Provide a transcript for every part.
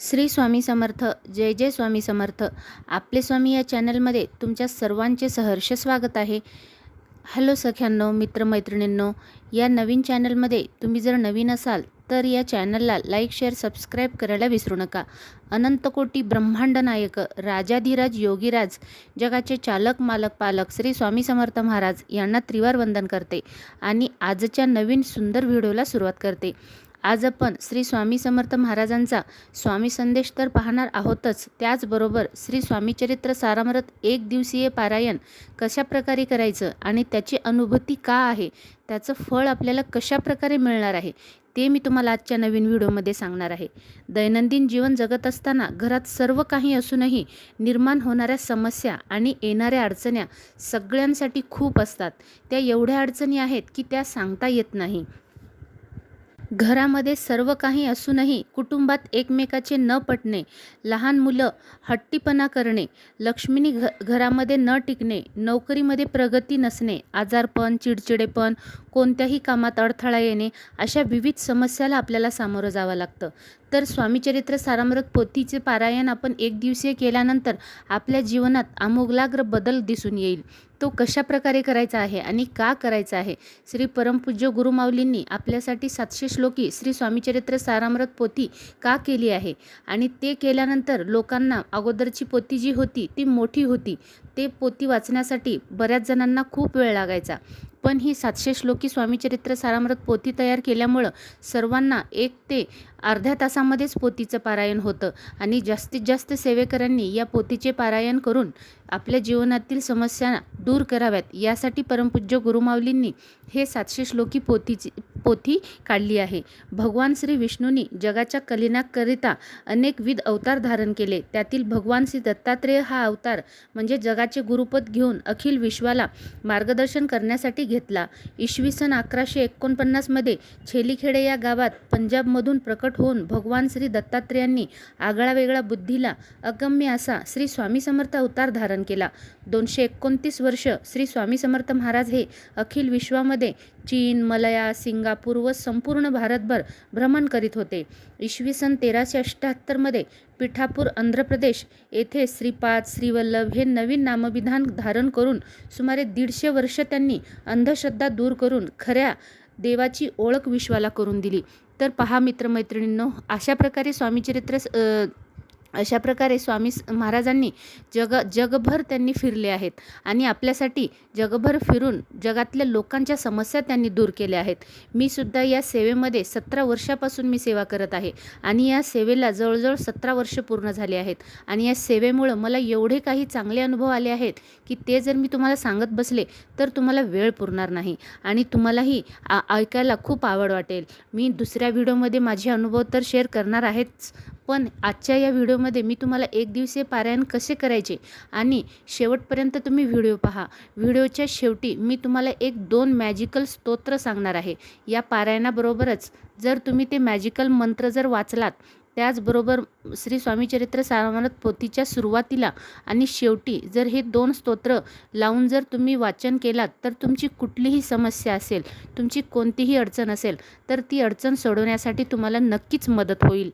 श्री स्वामी समर्थ जय जय स्वामी समर्थ. आपले स्वामी या चॅनलमध्ये तुमच्या सर्वांचे सहर्ष स्वागत आहे. हॅलो सख्यांनो मित्रमैत्रिणींनो या नवीन चॅनलमध्ये तुम्ही जर नवीन असाल तर या चॅनलला लाईक शेअर सबस्क्राईब करायला विसरू नका. अनंतकोटी ब्रह्मांड नायक राजाधिराज योगीराज जगाचे चालक मालक पालक श्री स्वामी समर्थ महाराज यांना त्रिवार वंदन करते आणि आजच्या नवीन सुंदर व्हिडिओला सुरुवात करते. आज आपण श्री स्वामी समर्थ महाराजांचा स्वामी संदेश तर पाहणार आहोतच. त्याचबरोबर श्री स्वामीचरित्र सारामृत एक दिवसीय पारायण कशा प्रकारे करायचं आणि त्याची अनुभूती का आहे त्याचं फळ आपल्याला कशा प्रकारे मिळणार आहे ते मी तुम्हाला आजच्या नवीन व्हिडिओमध्ये सांगणार आहे. दैनंदिन जीवन जगत असताना घरात सर्व काही असूनही निर्माण होणाऱ्या समस्या आणि येणाऱ्या अडचण्या सगळ्यांसाठी खूप असतात. त्या एवढ्या अडचणी आहेत की त्या सांगता येत नाही. घरामध्ये सर्व काही असूनही कुटुंबात एकमेकाचे न पटणे लहान मुलं हट्टीपणा करणे लक्ष्मीनी घ घरामध्ये न टिकणे नोकरीमध्ये प्रगती नसणे आजारपण चिडचिडेपण कोणत्याही कामात अडथळा येणे अशा विविध समस्याला आपल्याला सामोरं जावं लागतं. तर स्वामीचरित्र सारामृत पोथीचे पारायण आपण एक दिवसीय केल्यानंतर आपल्या जीवनात आमूलाग्र बदल दिसून येईल. तो कशा प्रकारे करायचा आहे आणि का करायचा आहे? श्री परमपूज्य गुरुमाऊलींनी आपल्यासाठी सातशे श्लोकी श्री स्वामीचरित्र सारामृत पोथी का केली आहे? आणि ते केल्यानंतर लोकांना अगोदरची पोथी जी होती ती मोठी होती. ते पोती वाचण्यासाठी बऱ्याच जणांना खूप वेळ लागायचा. पण ही सातशे श्लोकी स्वामीचरित्र सारामृत पोथी तयार केल्यामुळं सर्वांना एक ते अर्ध्या तासामध्येच पोथीचं पारायण होतं. आणि जास्तीत जास्त सेवेकरांनी या पोथीचे पारायण करून आपल्या जीवनातील समस्या दूर कराव्यात यासाठी परमपूज्य गुरुमाऊलींनी हे सातशे श्लोकी पोथीची पोथी काढली आहे. भगवान श्री विष्णूंनी जगाच्या कल्याणाकरिता अनेकविध अवतार धारण केले. त्यातील भगवान श्री दत्तात्रेय हा अवतार म्हणजे जगाचे गुरुपद घेऊन अखिल विश्वाला मार्गदर्शन करण्यासाठी घेतला. इसवी सन अकराशे एकोणपन्नासमध्ये छेलीखेडे या गावात पंजाबमधून प्रकट होऊन भगवान श्री दत्तात्रेयांनी आगळावेगळा बुद्धीला अगम्य असा श्री स्वामी समर्थ अवतार धारण केला. दोनशे एकोणतीस वर्ष श्री स्वामी समर्थ महाराज हे अखिल विश्वामध्ये चीन मलया सिंगापूर व संपूर्ण भारतभर भ्रमण करीत होते. इसवी सन तेराशे अठ्ठ्याहत्तरमध्ये पिठापूर आंध्र प्रदेश येथे श्रीपाद श्रीवल्लभ हे नवीन नामविधान धारण करून सुमारे दीडशे वर्ष त्यांनी अंधश्रद्धा दूर करून खऱ्या देवाची ओळख विश्वाला करून दिली. तर पहा मित्रमैत्रिणींनो अशा प्रकारे स्वामीचरित्र अशा प्रकारे स्वामी महाराजांनी जग जगभर त्यांनी फिरले आहेत. आणि आपल्यासाठी जगभर फिरून जगातल्या लोकांच्या समस्या त्यांनी दूर केल्या आहेत. मी सुद्धा या सेवेमध्ये सतरा वर्षापासून मी सेवा करत आहे. आणि या सेवेला जवळजवळ सतरा वर्ष पूर्ण झाले आहेत. आणि या सेवेमुळं मला एवढे काही चांगले अनुभव आले आहेत की ते जर मी तुम्हाला सांगत बसले तर तुम्हाला वेळ पुरणार नाही. आणि तुम्हालाही ऐकायला खूप आवड वाटेल. मी दुसऱ्या व्हिडिओमध्ये माझे अनुभव तर शेअर करणार आहेच पण आजच्या या व्हिडिओमध्ये मी तुम्हाला एक दिवसीय पारायण कसे करायचे आणि शेवटपर्यंत तुम्ही व्हिडिओ पहा. व्हिडिओच्या शेवटी मी तुम्हाला एक दोन मॅजिकल स्तोत्र सांगणार आहे. या पारायणाबरोबरच जर तुम्ही ते मॅजिकल मंत्र जर वाचलात त्याचबरोबर श्री स्वामीचरित्र सारामृत पोथीच्या सुरुवातीला आणि शेवटी जर हे दोन स्तोत्र लावून जर तुम्ही वाचन केलात तर तुमची कुठलीही समस्या असेल तुमची कोणतीही अडचण असेल तर ती अडचण सोडवण्यासाठी तुम्हाला नक्कीच मदत होईल.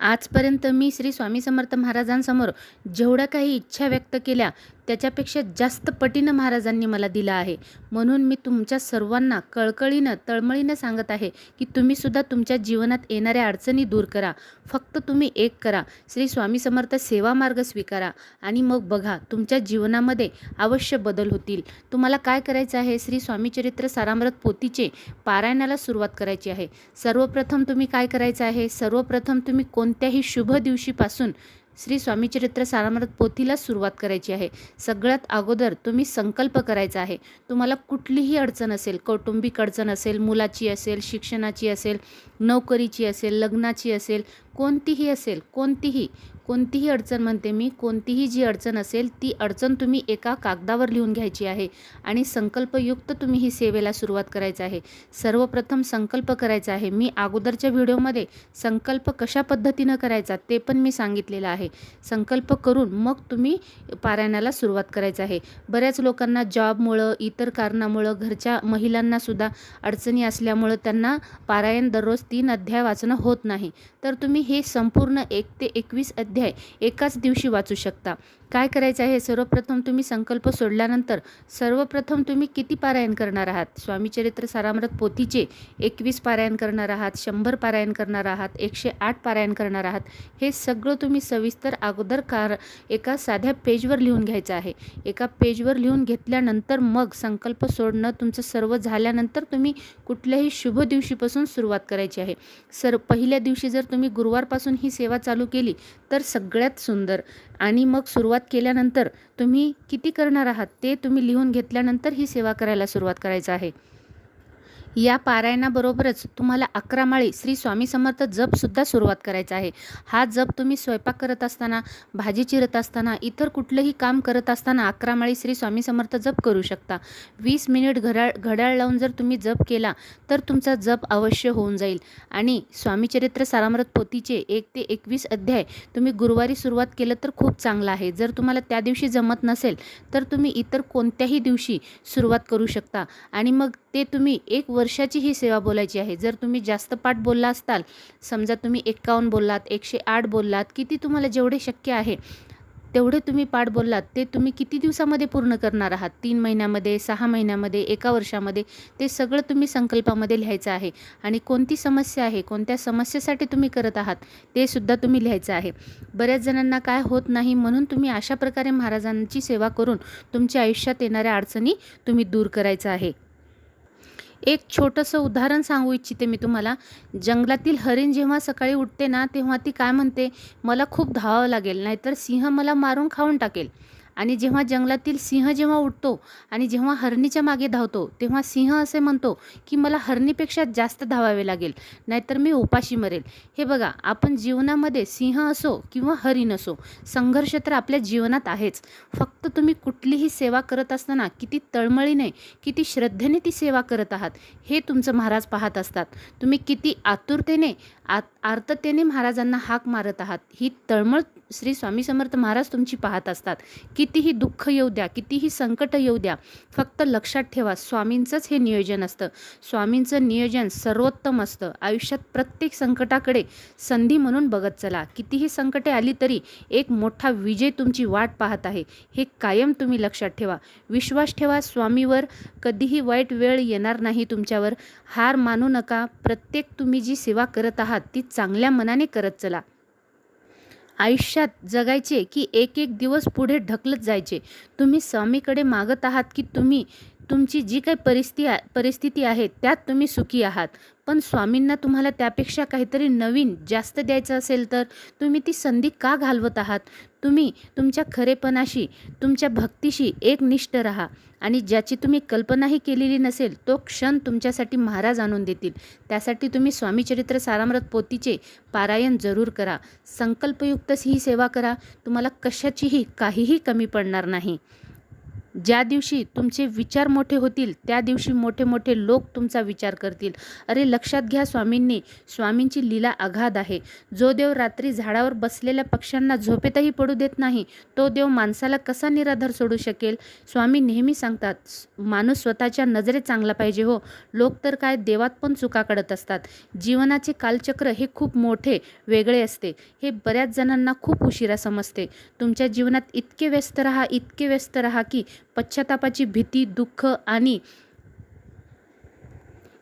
आजपर्यंत मी श्री स्वामी समर्थ महाराजांसमोर जेवढ्या काही इच्छा व्यक्त केल्या त्याच्यापेक्षा जास्त पटीनं महाराजांनी मला दिलं आहे. म्हणून मी तुमच्या सर्वांना कळकळीनं तळमळीनं सांगत आहे की तुम्हीसुद्धा तुमच्या जीवनात येणाऱ्या अडचणी दूर करा. फक्त तुम्ही एक करा. श्री स्वामी समर्थ सेवा मार्ग स्वीकारा आणि मग बघा तुमच्या जीवनामध्ये अवश्य बदल होतील. तुम्हाला काय करायचं आहे? श्री स्वामीचरित्र सारामृत पोथीचे पारायणाला सुरुवात करायची आहे. सर्वप्रथम तुम्ही काय करायचं आहे? सर्वप्रथम तुम्ही कोणत्याही शुभ दिवशीपासून श्री स्वामीचरित्र सारामृत पोथीला सुरुवात करायची आहे. सगळ्यात अगोदर तुम्ही संकल्प करायचा आहे. तुम्हाला कुठलीही अडचण असेल कौटुंबिक अडचण असेल मुलाची असेल शिक्षणाची असेल नोकरीची असेल लग्नाची असेल कोणतीही असेल कोणतीही कोणतीही अडचण म्हणते मी कोणतीही जी अडचण असेल ती अडचण तुम्ही एका कागदावर लिहून घ्यायची आहे आणि संकल्पयुक्त तुम्ही ही सेवेला सुरुवात करायचं आहे. सर्वप्रथम संकल्प करायचा आहे. मी अगोदरच्या व्हिडिओमध्ये संकल्प कशा पद्धतीनं करायचा ते पण मी सांगितलेलं आहे. संकल्प करून मग तुम्ही पारायणाला सुरुवात करायचं आहे. बऱ्याच लोकांना जॉबमुळं इतर कारणामुळं घरच्या महिलांनासुद्धा अडचणी असल्यामुळं त्यांना पारायण दररोज तीन अध्याय वाचणं होत नाही. तर तुम्ही हे संपूर्ण एक ते एकवीस अध्याय एकाच दिवशी वाचू शकता. काय करायचं आहे? सर्वप्रथम तुम्ही संकल्प सोडल्यानंतर सर्वप्रथम तुम्ही किती पारायण करणार आहात? स्वामीचरित्र सारामृत पोथीचे एकवीस पारायण करणार आहात शंभर पारायण करणार आहात एकशे आठ पारायण करणार आहात हे सगळं तुम्ही सविस्तर अगोदर कार एका साध्या पेजवर लिहून घ्यायचं आहे. एका पेजवर लिहून घेतल्यानंतर मग संकल्प सोडणं तुमचं सर्व झाल्यानंतर तुम्ही कुठल्याही शुभ दिवशीपासून सुरुवात करायची आहे. सर पहिल्या दिवशी जर तुम्ही गुरुवारपासून ही सेवा चालू केली तर सगळ्यात सुंदर. आणि मग सुरुवात केल्यानंतर तुम्ही किती करणार आहात ते तुम्ही लिहून घेतल्यानंतर ही सेवा करायला सुरुवात करायचं आहे. या पारायणाबरोबरच तुम्हाला अकरा माळी श्री स्वामी समर्थ जपसुद्धा सुरुवात करायचा आहे. हा जप तुम्ही स्वयंपाक करत असताना भाजी चिरत असताना इतर कुठलंही काम करत असताना अकरा माळी श्री स्वामी समर्थ जप करू शकता. वीस मिनिट घड्याळ घड्याळ लावून जर तुम्ही जप केला तर तुमचा जप अवश्य होऊन जाईल. आणि स्वामीचरित्र सारामृत पोथीचे एक ते एकवीस अध्याय तुम्ही गुरुवारी सुरुवात केलं तर खूप चांगलं आहे. जर तुम्हाला त्या दिवशी जमत नसेल तर तुम्ही इतर कोणत्याही दिवशी सुरुवात करू शकता. आणि मग ते तुम्ही एक वर्षाची ही सेवा बोलायची आहे. जर तुम्ही जास्त पाठ बोलला असताल समजा तुम्ही एक्कावन्न बोललात एकशे आठ बोललात किती तुम्हाला जेवढे शक्य आहे तेवढे तुम्ही पाठ बोललात ते तुम्ही किती दिवसामध्ये पूर्ण करणार आहात? तीन महिन्यामध्ये सहा महिन्यामध्ये एका वर्षामध्ये? ते सगळं तुम्ही संकल्पामध्ये लिहायचं आहे. आणि कोणती समस्या आहे कोणत्या समस्येसाठी तुम्ही करत आहात ते सुद्धा तुम्ही लिहायचं आहे. बऱ्याच जणांना काय होत नाही म्हणून तुम्ही अशा प्रकारे महाराजांची सेवा करून तुमच्या आयुष्यात येणाऱ्या अडचणी तुम्ही दूर करायचं आहे. एक छोटंसं उदाहरण सांगू इच्छिते मी तुम्हाला. जंगलातील हरिण जेव्हा सकाळी उठते ना तेव्हा ती काय म्हणते? मला खूप धावावं लागेल नाहीतर सिंह मला मारून खाऊन टाकेल. आणि जेव्हा जंगलातील सिंह जेव्हा उठतो आणि जेव्हा हरणीच्या मागे धावतो तेव्हा सिंह असे म्हणतो की मला हरणीपेक्षा जास्त धावावे लागेल नाहीतर मी उपाशी मरेल. हे बघा आपण जीवनामध्ये सिंह असो किंवा हरिण असो संघर्ष तर आपल्या जीवनात आहेच. फक्त तुम्ही कुठलीही सेवा करत असताना किती तळमळीने किती श्रद्धेने ती सेवा करत आहात हे तुमचं महाराज पाहत असतात. तुम्ही किती आतुरतेने आत आर्ततेने महाराजांना हाक मारत आहात ही तळमळ श्री स्वामी समर्थ महाराज तुमची पाहत असतात. कितीही दुःख येऊ द्या कितीही संकट येऊ द्या फक्त लक्षात ठेवा स्वामींचंच हे नियोजन असतं. स्वामींचं नियोजन सर्वोत्तम असतं. आयुष्यात प्रत्येक संकटाकडे संधी म्हणून बघत चला. कितीही संकटे आली तरी एक मोठा विजय तुमची वाट पाहत आहे. हे कायम तुम्ही लक्षात ठेवा. विश्वास ठेवा स्वामीवर. कधीही वाईट वेळ येणार नाही तुमच्यावर. हार मानू नका. प्रत्येक तुम्ही जी सेवा करत आहात ती चांगल्या मनाने करत चला. आयुष्यात जगायचे की एक एक दिवस पुढे ढकलत जायचे. तुम्ही स्वामीकडे मागत आहात की तुम्ही तुमची जी काही परिस्थिती परिस्थिती आहे त्यात तुम्ही सुखी आहात. पण स्वामींना तुम्हाला त्यापेक्षा काहीतरी नवीन जास्त द्यायचं असेल तर तुम्ही ती संधी का घालवत आहात? तुम्ही तुमच्या खरेपणाशी तुमच्या भक्तीशी एकनिष्ठ राहा आणि ज्याची तुम्ही कल्पनाही केलेली नसेल तो क्षण तुमच्यासाठी महाराज आणून देतील. त्यासाठी तुम्ही स्वामीचरित्र सारामृत पोतीचे पारायण जरूर करा. संकल्पयुक्त ही सेवा करा. तुम्हाला कशाचीही काहीही कमी पडणार नाही. ज्या दिवशी तुमचे विचार मोठे होतील त्या दिवशी मोठे मोठे लोक तुमचा विचार करतील. अरे लक्षात घ्या स्वामींनी स्वामींची लीला अगाध आहे. जो देव रात्री झाडावर बसलेल्या पक्ष्यांना झोपेतही पडू देत नाही तो देव माणसाला कसा निराधार सोडू शकेल? स्वामी नेहमी सांगतात माणूस स्वतःच्या नजरेत चांगला पाहिजे हो. लोक तर काय देवात पण चुका काढत असतात. जीवनाचे कालचक्र हे खूप मोठे वेगळे असते. हे बऱ्याच जणांना खूप उशिरा समजते. तुमच्या जीवनात इतके व्यस्त राहा इतके व्यस्त राहा की पश्चातापाची भीती दुःख आणि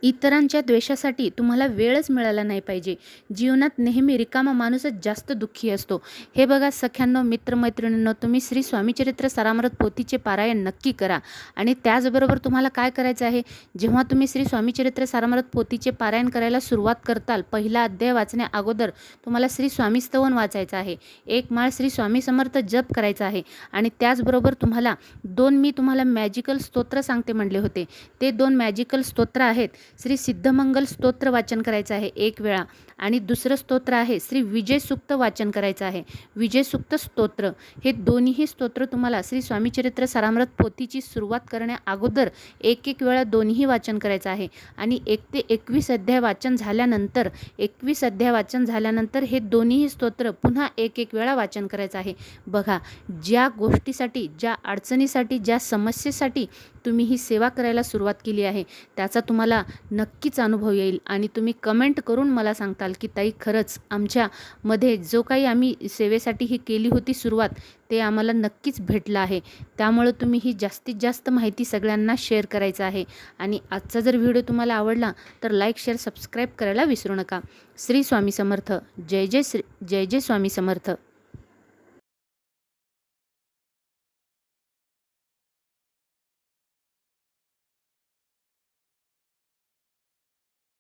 इतरांच्या द्वेषासाठी तुम्हाला वेळच मिळाला नाही पाहिजे. जीवनात नेहमी रिकामा माणूसच जास्त दुःखी असतो. हे बघा सख्यांनो मित्रमैत्रिणींनो तुम्ही श्री स्वामीचरित्र सारामृत पोथीचे पारायण नक्की करा. आणि त्याचबरोबर तुम्हाला काय करायचं आहे? जेव्हा तुम्ही श्री स्वामीचरित्र सारामृत पोथीचे पारायण करायला सुरुवात करताल पहिला अध्याय वाचण्या अगोदर तुम्हाला श्री स्वामी स्तवन वाचायचं आहे. एक माळ श्री स्वामी समर्थ जप करायचा आहे. आणि त्याचबरोबर तुम्हाला दोन मी तुम्हाला मॅजिकल स्तोत्र सांगते म्हणले होते. ते दोन मॅजिकल स्तोत्र आहेत. श्री सिद्धमंगल स्तोत्र वाचन करायचं आहे एक वेळा. आणि दुसरं स्तोत्र आहे श्री विजय सुक्त वाचन करायचं आहे. विजय सुक्त स्तोत्र. हे दोन्हीही स्तोत्र तुम्हाला श्री स्वामीचरित्र सारामृत पोथीची सुरुवात करण्या अगोदर एक एक वेळा दोन्हीही वाचन करायचं आहे. आणि एक ते एकवीस अध्याय वाचन झाल्यानंतर एकवीस अध्याय वाचन झाल्यानंतर हे दोन्हीही स्तोत्र पुन्हा एक एक वेळा वाचन करायचं आहे. बघा ज्या गोष्टीसाठी ज्या अडचणीसाठी ज्या समस्येसाठी तुम्ही ही सेवा करायला सुरुवात केली आहे त्याचा तुम्हाला नक्कीच अनुभव येईल. आणि तुम्ही कमेंट करून मला सांगताल की ताई खरंच आमच्यामध्ये जो काही आम्ही सेवेसाठी ही केली होती सुरुवात ते आम्हाला नक्कीच भेटलं आहे. त्यामुळं तुम्ही ही जास्तीत जास्त माहिती सगळ्यांना शेअर करायचं आहे. आणि आजचा जर व्हिडिओ तुम्हाला आवडला तर लाईक शेअर सबस्क्राईब करायला विसरू नका. श्री स्वामी समर्थ. जय जय श्री जय जय स्वामी समर्थ.